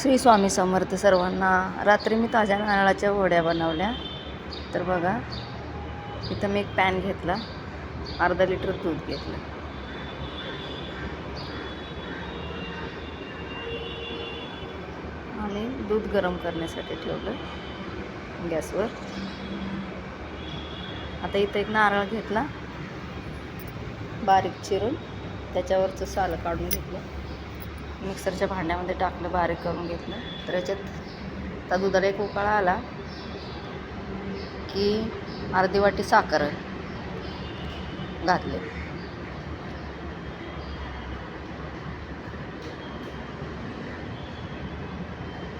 श्री स्वामी समर्थ सर्वांना. रात्री मी ताज्या नारळाच्या वड्या बनवल्या. तर बघा इथं मी एक पॅन घेतला. अर्धा लिटर दूध घेतलं. आणि दूध गरम करण्यासाठी ठेवलं गॅसवर. आता इथं एक नारळ घेतला. बारीक चिरून त्याच्यावरचं साल काढून घेतलं. मिक्सरच्या भांड्यामध्ये टाकलं बारीक करून घेतलं. तर याच्यात त्या दुधाला एक उकाळा आला की अर्धी वाटी साखर घातले.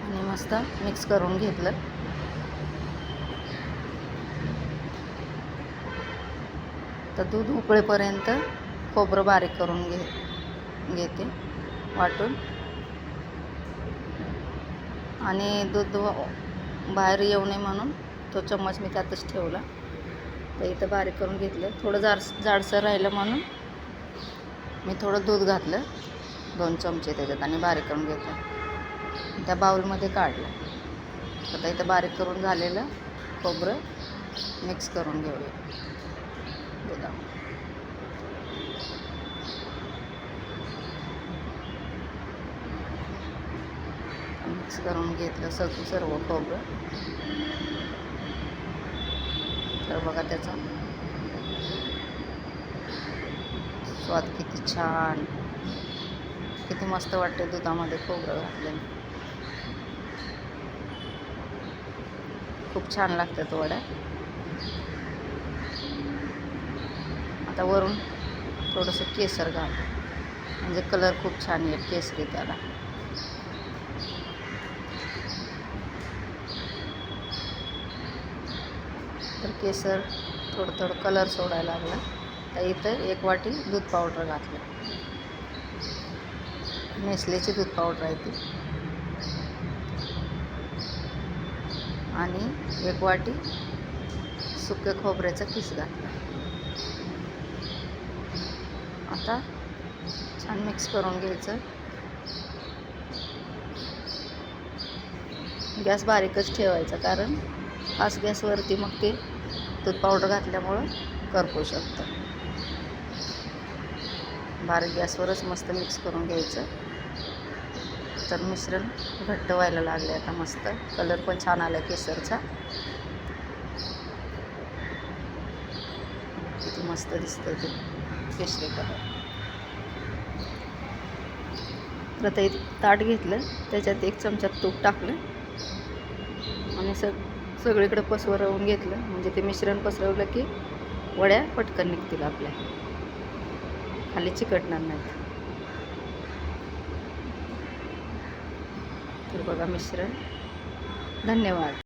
आणि मस्त मिक्स करून घेतलं. तर दूध उकळेपर्यंत खोबरं बारीक करून घे घेते. वाटून. आणि दूध बाहेर येऊ नये म्हणून तो चम्मच मी त्यातच ठेवला. तर इथं बारीक करून घेतलं. थोडं जाड जाडसर राहिलं म्हणून मी थोडं दूध घातलं. दोन चमचे त्याच्यात आणि बारीक करून घेतलं. त्या बाऊलमध्ये काढलं. आता इथं बारीक करून झालेलं खोबरं मिक्स करून घेऊया. दुधामध्ये. मिक्स करून घेतलं सगळं सर्व खोबरं. तर बघा त्याचा स्वाद किती छान. किती मस्त वाटते दुधामध्ये खोबरं घातलं खूप छान लागतात वड्या आता वरून थोडंसं केसर घाल. म्हणजे कलर खूप छान येईल केसरी त्याला. तर केसर थोडं थोडं कलर सोडायला लागला. तर इथं एक वाटी दूध पावडर घातलं. नेसलेची दूध पावडर आहे ती. आणि एक वाटी सुके खोबऱ्याचा किस घातला. आता छान मिक्स करून घ्यायचं. गॅस बारीकच ठेवायचा कारण फास्ट गॅसवरती मग ते दूध पावडर घातल्यामुळं करपू शकतं. बारीक गॅसवरच मस्त मिक्स करून घ्यायचं. तर मिश्रण घट्ट व्हायला लागले आता मस्त. कलर पण छान आला केसरचा. किती मस्त दिसतं ते केशरी कलर. तर ताट घेतलं त्याच्यात एक चमचा तूप टाकलं. आणि सग सगळीकडे पसरवून घेतलं. म्हणजे ते मिश्रण पसरवलं की वड्या पटकन निघतील आपल्या. खाली चिकटणार नाहीत. तर बघा मिश्रण. धन्यवाद.